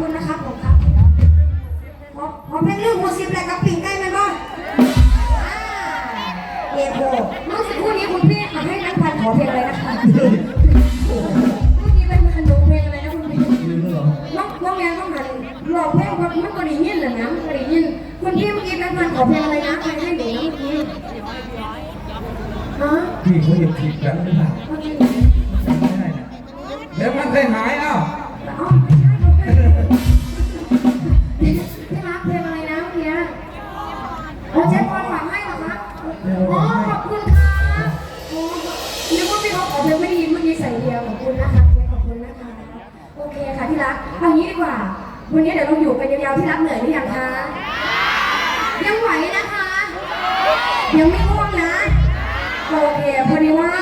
คุณนะครับผมครับพอพอเพลงเรื่องหมูสิบแหละกับปิ่งใกล้มันบ้างเอโบเมื่อสักครู่นี้คุณพี่มาให้นักพันขอเพลงอะไรนะคะเมื่อกี้เป็นขนมเพลงอะไรนะคุณพี่ลืมแล้วเหรอน้องน้องแมวต้องหันหลอกเพลงว่ามันก็ได้ยินเลยนะมันก็ได้ยินคุณพี่เมื่อกี้นักพันขอเพลงอะไรนะใครให้หนูนะเมื่อกี้ฮะพี่เขาหยิบผิดกันหรือเปล่า ว่าพี่เขาขอเพลงไม่ดีเมื่อกี้ใส่เดียวขอบคุณนะคะเจ๊ขอบคุณนะคะ โอเคค่ะที่รักเอางี้ดีกว่า วันนี้เดี๋ยวเราอยู่กันยาวๆที่รักเหนื่อยหรือยังคะ ยังไหวนะคะ ยังไม่ง่วงนะ โอเคพอดีว่า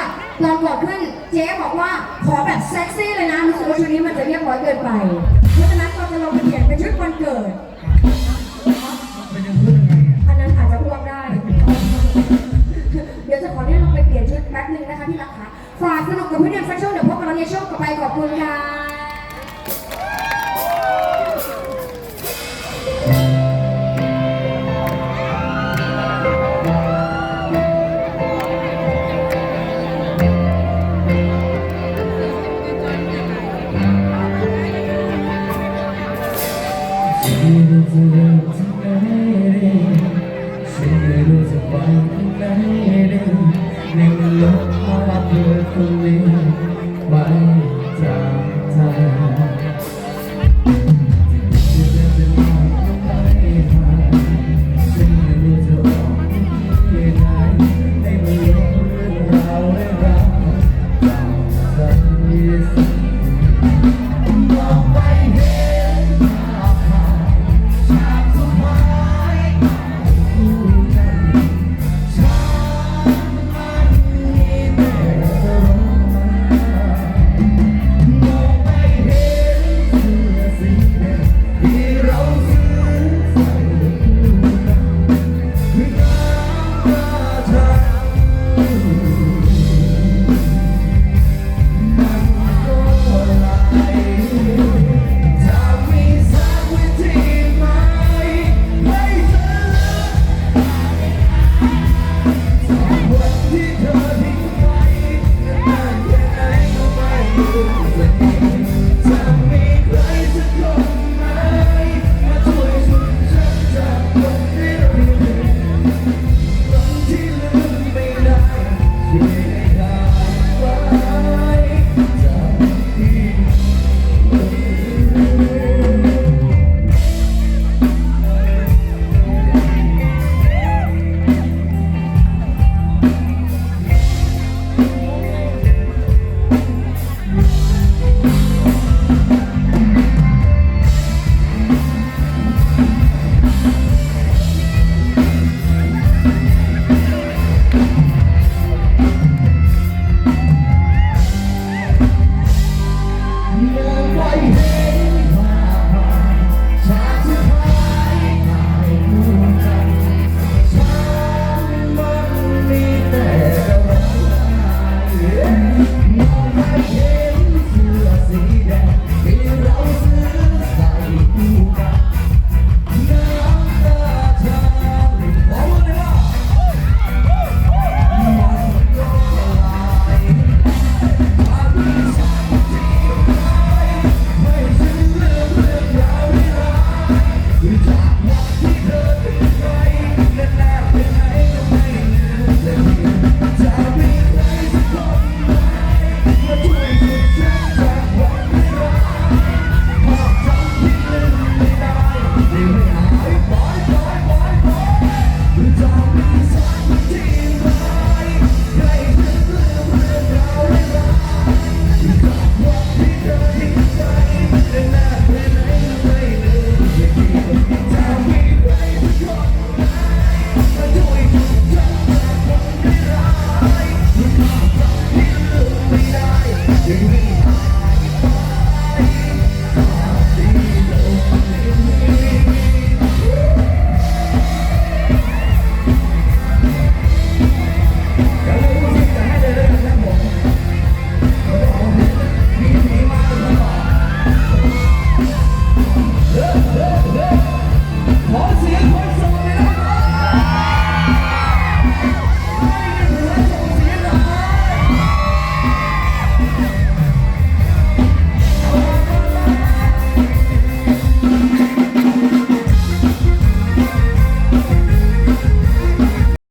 ตอนก่อนขึ้นเจ๊บอกว่าขอแบบเซ็กซี่เลยนะรู้สึกว่าชุดนี้มันจะเรียบร้อยเกินไป นุกกับพี่เดือนแฟชั่นเดี๋ยวพบกันในช่วงต่อไปขอบคุณค่ะฉันไม่รู้จะเริ่มที่ไหนดีฉันไม่รู้จะไปที่ไหนดีในเมื่อโลก มาเพื่อคนนี้